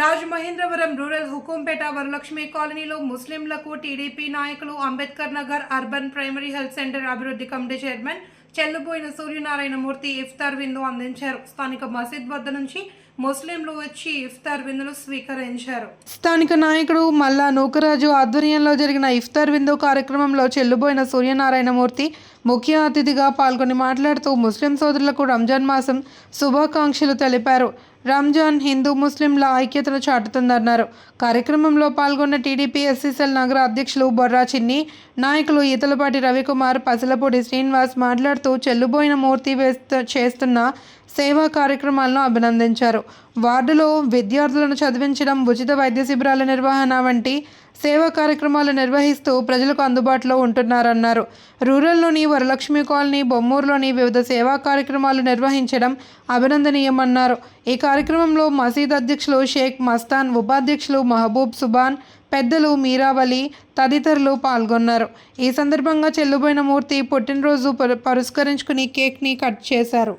Rajamahendravaram rural Hukumpeta Varalakshmi కాలనీలో ముస్లింలకు TDP నాయకులు Ambedkar Nagar urban primary health centre అభివృద్ధి కమిటీ చైర్మన్ చెల్లుబోయిన సూర్యనారాయణమూర్తి ఇఫ్తార్ విందు అందించారు. స్థానిక మసీద్ వద్ద నుంచి ముస్లింలు వచ్చి ఇఫ్తార్ విందులు స్వీకరించారు. స్థానిక నాయకుడు మల్లా నూకరాజు ఆధ్వర్యంలో జరిగిన ఇఫ్తార్ విందు కార్యక్రమంలో చెల్లుబోయిన సూర్యనారాయణమూర్తి ముఖ్య అతిథిగా పాల్గొని మాట్లాడుతూ ముస్లిం సోదరులకు రంజాన్ మాసం శుభాకాంక్షలు తెలిపారు. రంజాన్ హిందూ ముస్లింల ఐక్యతను చాటుతుందన్నారు. కార్యక్రమంలో పాల్గొన్న టీడీపీ ఎస్సీసెల్ నగర అధ్యక్షులు బొర్రా చిన్ని నాయకులు ఈతలపాటి రవికుమార్ పసలపూడి శ్రీనివాస్ మాట్లాడుతూ చెల్లుబోయిన మూర్తి వేస్తూ చేస్తున్న సేవా కార్యక్రమాలను అభినందించారు. వార్డులో విద్యార్థులను చదివించడం ఉచిత వైద్య శిబిరాల నిర్వహణ వంటి సేవా కార్యక్రమాలు నిర్వహిస్తూ ప్రజలకు అందుబాటులో ఉంటున్నారన్నారు. రూరల్లోని వరలక్ష్మి కాలనీ బొమ్మూరులోని వివిధ సేవా కార్యక్రమాలు నిర్వహించడం అభినందనీయమన్నారు. ఈ కార్యక్రమంలో మసీద్ అధ్యక్షులు షేక్ మస్తాన్ ఉపాధ్యక్షులు మహబూబ్ సుబాన్ పెద్దలు మీరావలి తదితరులు పాల్గొన్నారు. ఈ సందర్భంగా చెల్లుబోయిన మూర్తి పుట్టినరోజు పుర- పురస్కరించుకుని కేక్ని కట్ చేశారు.